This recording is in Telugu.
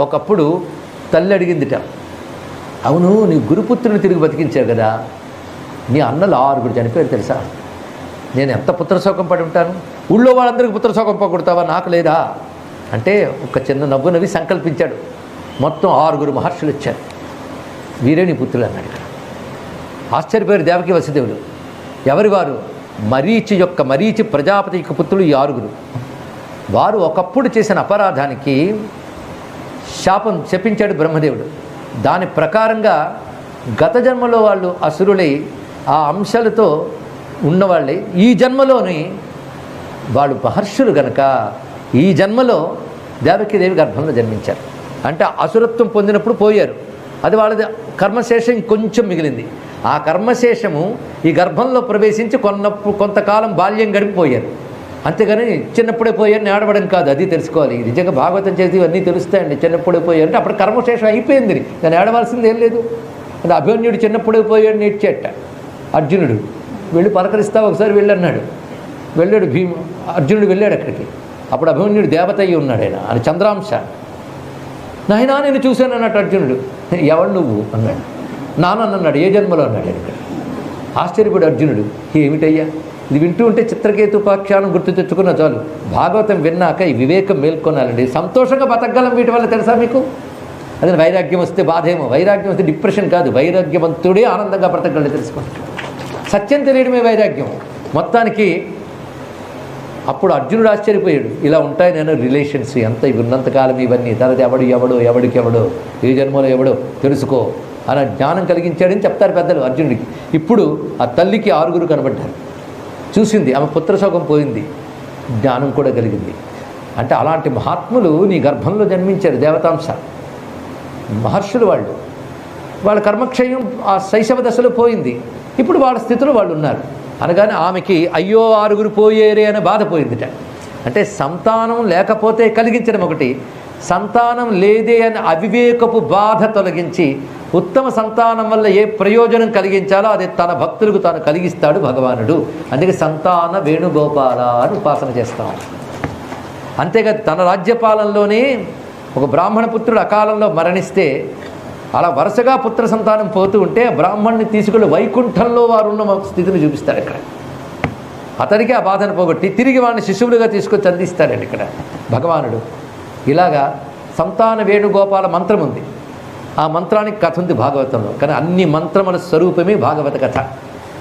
ఒకప్పుడు తల్లి అడిగిందిట అవును నీ గురుపుత్రుని తిరిగి బతికించావు కదా నీ అన్నలు ఆరుగురు చనిపోయారు తెలుసా? నేను ఎంత పుత్రశోకం పడి ఉంటాను? ఊళ్ళో వాళ్ళందరికీ పుత్రశోకం పగొడతావా? నాకు లేదా? అంటే ఒక చిన్న నవ్వు నవ్వి సంకల్పించాడు. మొత్తం ఆరుగురు మహర్షులు వచ్చారు. వీరే నీ పుత్రులు అన్నాడు ఇక్కడ. ఆశ్చర్యపోయారు దేవకి వసుదేవుడు ఎవరి వారు? మరీచి యొక్క మరీచి ప్రజాపతి యొక్క పుత్రులు ఈ ఆరుగురు. వారు ఒకప్పుడు చేసిన అపరాధానికి శాపం శపించాడు బ్రహ్మదేవుడు. దాని ప్రకారంగా గత జన్మలో వాళ్ళు అసురులై ఆ అంశాలతో ఉన్నవాళ్ళే ఈ జన్మలోని వాళ్ళు మహర్షులు గనక ఈ జన్మలో దేవకీదేవి గర్భంలో జన్మించారు. అంటే అసురత్వం పొందినప్పుడు పోయారు. అది వాళ్ళది కర్మశేషం కొంచెం మిగిలింది. ఆ కర్మశేషము ఈ గర్భంలో ప్రవేశించి కొన్నప్పుడు కొంతకాలం బాల్యం గడిపిపోయారు అంతేగాని చిన్నప్పుడే పోయాను ఆడబడని కాదు అది తెలుసుకోవాలి. నిజంగా భాగవతం చేసి ఇవన్నీ తెలుస్తాయండి. చిన్నప్పుడే పోయారు అంటే అప్పుడు కర్మశేషం అయిపోయింది. నేను ఏడవలసింది ఏం లేదు. అంటే అభిమన్యుడు చిన్నప్పుడే పోయాడు నేర్చేట అర్జునుడు వెళ్ళి పలకరిస్తా ఒకసారి వెళ్ళన్నాడు. వెళ్ళాడు భీమ అర్జునుడు వెళ్ళాడు అక్కడికి. అప్పుడు అభిమన్యుడు దేవత అయ్యి ఉన్నాడు ఆయన ఆయన చంద్రాంశ. నాయనా నేను చూశాను అన్నట్టు అర్జునుడు. ఎవడు నువ్వు? అన్నాడు. నాన్న అన్నాడు ఏ జన్మలో అన్నాడు ఆయన ఇక్కడ? ఆశ్చర్యపడి అర్జునుడు ఏమిటయ్యా? ఇది వింటూ ఉంటే చిత్రకేతుపాఖ్యానం గుర్తు తెచ్చుకున్న చాలు. భాగవతం విన్నాక ఈ వివేకం మేల్కొనాలండి. సంతోషంగా బతకగలం వీటి వల్ల తెలుసా మీకు? అదే వైరాగ్యం వస్తే బాధేమో. వైరాగ్యం వస్తే డిప్రెషన్ కాదు. వైరాగ్యవంతుడే ఆనందంగా బ్రతకగలడు తెలుసుకోండి. సత్యం తెలియడమే వైరాగ్యం. మొత్తానికి అప్పుడు అర్జునుడు ఆశ్చర్యపోయాడు. ఇలా ఉంటాయి నేను రిలేషన్స్. ఎంత ఇవి ఉన్నంతకాలం ఇవన్నీ. తర్వాత ఎవడు ఎవడో ఎవడికి ఎవడో ఏ జన్మలో ఎవడో తెలుసుకో. అలా జ్ఞానం కలిగించాడని చెప్తారు పెద్దలు అర్జునుడికి. ఇప్పుడు ఆ తల్లికి ఆరుగురు కనబడ్డారు. చూసింది ఆమె పుత్రశోకం పోయింది. జ్ఞానం కూడా కలిగింది. అంటే అలాంటి మహాత్ములు నీ గర్భంలో జన్మించారు దేవతాంశ. మహర్షులు వాళ్ళు. వాళ్ళ కర్మక్షయం ఆ శైశవ దశలో పోయింది. ఇప్పుడు వాళ్ళ స్థితిలో వాళ్ళు ఉన్నారు. అనగానే ఆమెకి అయ్యో ఆరుగురు పోయేరే అనే బాధ పోయిందిట. అంటే సంతానం లేకపోతే కలిగించడం ఒకటి సంతానం లేదే అని అవివేకపు బాధ తొలగించి ఉత్తమ సంతానం వల్ల ఏ ప్రయోజనం కలిగించాలో అది తన భక్తులకు తాను కలిగిస్తాడు భగవానుడు. అందుకే సంతాన వేణుగోపాల అని ఉపాసన చేస్తాం. అంతేగా తన రాజ్యపాలనలోనే ఒక బ్రాహ్మణ పుత్రుడు అకాలంలో మరణిస్తే అలా వరుసగా పుత్ర సంతానం పోతూ ఉంటే బ్రాహ్మణ్ణి తీసుకెళ్ళి వైకుంఠంలో వారు ఉన్న స్థితిని చూపిస్తాడు ఇక్కడ. అతనికి ఆ బాధను పోగొట్టి తిరిగి వాడిని శిశువులుగా తీసుకొచ్చి అందిస్తాడండి ఇక్కడ భగవానుడు. ఇలాగా సంతాన వేణుగోపాల మంత్రం ఉంది. ఆ మంత్రానికి కథ ఉంది భాగవతంలో. కానీ అన్ని మంత్రముల స్వరూపమే భాగవత కథ.